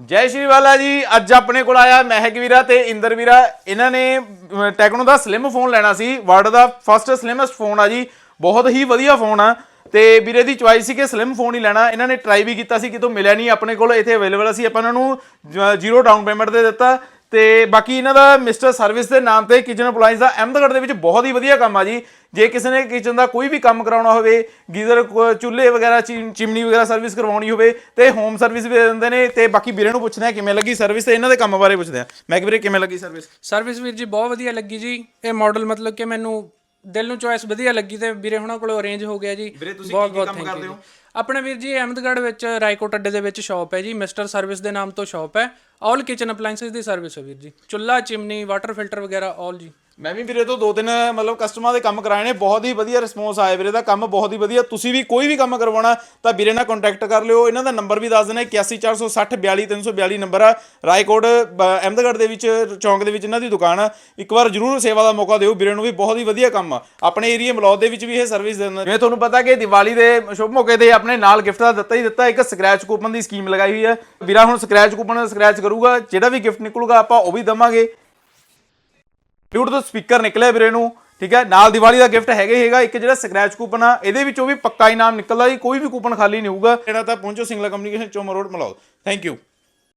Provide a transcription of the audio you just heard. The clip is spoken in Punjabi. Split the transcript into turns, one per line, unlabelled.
ਜੈ ਸ਼੍ਰੀ ਵਾਲਾ ਜੀ, ਅੱਜ ਆਪਣੇ ਕੋਲ ਆਇਆ ਮਹਿਕ ਵੀਰਾ ਤੇ ਇੰਦਰ ਵੀਰਾ ਇਹਨਾਂ ਨੇ ਟੈਕਨੋ ਦਾ ਸਲਿਮ ਫੋਨ ਲੈਣਾ ਸੀ ਵਰਲਡ ਦਾ ਫਸਟ ਸਲਿਮੈਸਟ ਫੋਨ ਆ ਜੀ। ਬਹੁਤ ਹੀ ਵਧੀਆ ਫੋਨ ਆ। ਤੇ ਵੀਰੇ ਦੀ ਚੁਆਇਸ ਸੀ ਕਿ ਸਲਿਮ ਫੋਨ ਹੀ ਲੈਣਾ। ਇਹਨਾਂ ਨੇ ਟਰਾਈ ਵੀ ਕੀਤਾ ਸੀ, ਕਿਤੋਂ ਮਿਲਿਆ ਨਹੀਂ ਆਪਣੇ ਕੋਲ। ਇੱਥੇ ਅਵੇਲੇਬਲ ਸੀ। ਆਪਾਂ ਇਹਨਾਂ ਨੂੰ ਜ਼ੀਰੋ ਡਾਊਨ ਪੇਮੈਂਟ ਦੇ ਦਿੱਤਾ। ਤੇ ਬਾਕੀ ਇਹਨਾਂ ਦਾ ਮਿਸਟਰ ਸਰਵਿਸ ਦੇ ਨਾਮ ਤੇ ਕਿਚਨ ਅਪਲਾਈਜ਼ ਦਾ ਅਹਿਮਦਗੜ੍ਹ ਦੇ ਵਿੱਚ ਬਹੁਤ ਹੀ ਵਧੀਆ ਕੰਮ ਆ ਜੀ। ਜੇ ਕਿਸੇ ਨੇ ਕਿਚਨ ਦਾ ਕੋਈ ਵੀ ਕੰਮ ਕਰਾਉਣਾ ਹੋਵੇ, ਗੀਜ਼ਰ ਚੁੱਲ੍ਹੇ ਵਗੈਰਾ ਚਿਮ- ਚਿਮਨੀ ਵਗੈਰਾ ਸਰਵਿਸ ਕਰਵਾਉਣੀ ਹੋਵੇ ਤੇ ਹੋਮ ਸਰਵਿਸ ਵੀ ਦੇ ਦਿੰਦੇ ਨੇ ਤੇ ਬਾਕੀ ਵੀਰੇ ਨੂੰ ਪੁੱਛਦੇ ਆ ਕਿਵੇਂ ਲੱਗੀ ਸਰਵਿਸ ਤੇ ਇਹਨਾਂ ਦੇ ਕੰਮ ਬਾਰੇ ਪੁੱਛਦੇ ਆ ਮੈਂ ਕਿ ਵੀਰੇ ਕਿਵੇਂ ਲੱਗੀ ਸਰਵਿਸ
ਸਰਵਿਸ ਵੀਰ ਜੀ ਬਹੁਤ ਵਧੀਆ ਲੱਗੀ ਜੀ। ਇਹ ਮਾਡਲ ਮਤਲਬ ਕਿ ਮੈਨੂੰ ਦਿਲ ਨੂੰ ਚੋਇਸ ਵਧੀਆ ਲੱਗੀ ਤੇ ਵੀਰੇ ਹੁਣਾਂ ਕੋਲੋਂ ਅਰੇਂਜ ਹੋ ਗਿਆ ਜੀ।
ਵੀਰੇ ਤੁਸੀਂ
ਬਹੁਤ ਬਹੁਤ
ਕੰਮ ਕਰਦੇ
ਯੂ
ਹੋ?
ਆਪਣੇ ਵੀਰ ਜੀ ਅਹਿਮਦਗੜ੍ਹ ਵਿੱਚ ਰਾਏਕੋਟ ਅੱਡੇ ਦੇ ਵਿੱਚ ਸ਼ਾਪ ਹੈ ਜੀ। ਮਿਸਟਰ ਸਰਵਿਸ ਦੇ ਨਾਮ ਤੋਂ ਸ਼ਾਪ ਹੈ। ਆਲ ਕਿਚਨ ਅਪਲਾਈਐਂਸਸ ਦੀ ਸਰਵਿਸ ਹੈ ਵੀਰ ਜੀ। ਚੁੱਲ੍ਹਾ ਚਿਮਨੀ ਵਾਟਰ ਫਿਲਟਰ ਵਗੈਰਾ ਆਲ ਜੀ।
ਮੈਂ ਵੀ ਵੀਰੇ ਤੋਂ ਦੋ ਤਿੰਨ, ਮਤਲਬ ਕਸਟਮਰਾਂ ਦੇ ਕੰਮ ਕਰਾਏ ਨੇ, ਬਹੁਤ ਹੀ ਵਧੀਆ ਰਿਸਪੌਂਸ ਆਇਆ ਵੀਰੇ ਦਾ, ਕੰਮ ਬਹੁਤ ਹੀ ਵਧੀਆ। ਤੁਸੀਂ ਵੀ ਕੋਈ ਵੀ ਕੰਮ ਕਰਵਾਉਣਾ, ਤਾਂ ਵੀਰੇ ਨਾਲ ਕੰਟੈਕਟ ਕਰ ਲਿਓ। ਇਹਨਾਂ ਦਾ ਨੰਬਰ ਵੀ ਦੱਸ ਦਿੰਦੇ 81460 42342 ਨੰਬਰ ਆ। ਰਾਏਕੋਟ, ਬ- ਅਹਿਮਦਗੜ੍ਹ ਦੇ ਵਿੱਚ, ਚੌਂਕ ਦੇ ਵਿੱਚ ਇਹਨਾਂ ਦੀ ਦੁਕਾਨ ਆ। ਇੱਕ ਵਾਰ ਜਰੂਰ ਸੇਵਾ ਦਾ ਮੌਕਾ ਦਿਓ, ਵੀਰੇ ਨੂੰ ਵੀ ਬਹੁਤ ਹੀ ਵਧੀਆ ਕੰਮ ਆ। ਆਪਣੇ ਏਰੀਆ ਮਲੌਦ ਦੇ ਵਿੱਚ ਵੀ ਇਹ ਸਰਵਿਸ ਦਿੰਦਾ ਜਿਵੇਂ ਤੁਹਾਨੂੰ ਪਤਾ ਕਿ ਦੀਵਾਲੀ ਦੇ ਸ਼ੁਭ ਮੌਕੇ ਤੇ ਆਪਣੇ ਨਾਲ ਗਿਫਟ ਦਾ ਦਿੱਤਾ ਹੀ ਦਿੱਤਾ, ਇੱਕ ਸਕ੍ਰੈਚ ਕੂਪਨ ਦੀ ਸਕੀਮ ਲਗਾਈ ਹੋਈ ਹੈ ਵੀਰਾ ਹੁਣ ਸਕ੍ਰੈਚ ਕੂਪਨ ਸਕ੍ਰੈਚ ਕਰੂਗਾ, ਜਿਹੜਾ ਵੀ ਗਿਫਟ ਨਿਕਲੂਗਾ ਆਪਾਂ ਉਹ ਵੀ ਦਵਾਂਗੇ। ਬਲੂਟੁੱਥ ਸਪੀਕਰ ਨਿਕਲਿਆ ਵੀਰੇ ਨੂੰ, ਠੀਕ ਹੈ? ਨਾਲ ਦੀਵਾਲੀ ਦਾ ਗਿਫਟ ਹੈਗਾ ਹੈਗਾ, ਇੱਕ ਜਿਹੜਾ ਸਕ੍ਰੈਚ ਕੂਪਨ ਆ, ਇਹਦੇ ਵਿੱਚੋਂ ਵੀ ਪੱਕਾ ਇਨਾਮ ਨਿਕਲਦਾ ਜੀ, ਕੋਈ ਵੀ ਕੂਪਨ ਖਾਲੀ ਨਹੀਂ ਹੋਊਗਾ। ਜਿਹੜਾ ਤਾਂ ਪਹੁੰਚੋ Singla communication Choma road Malaud thank you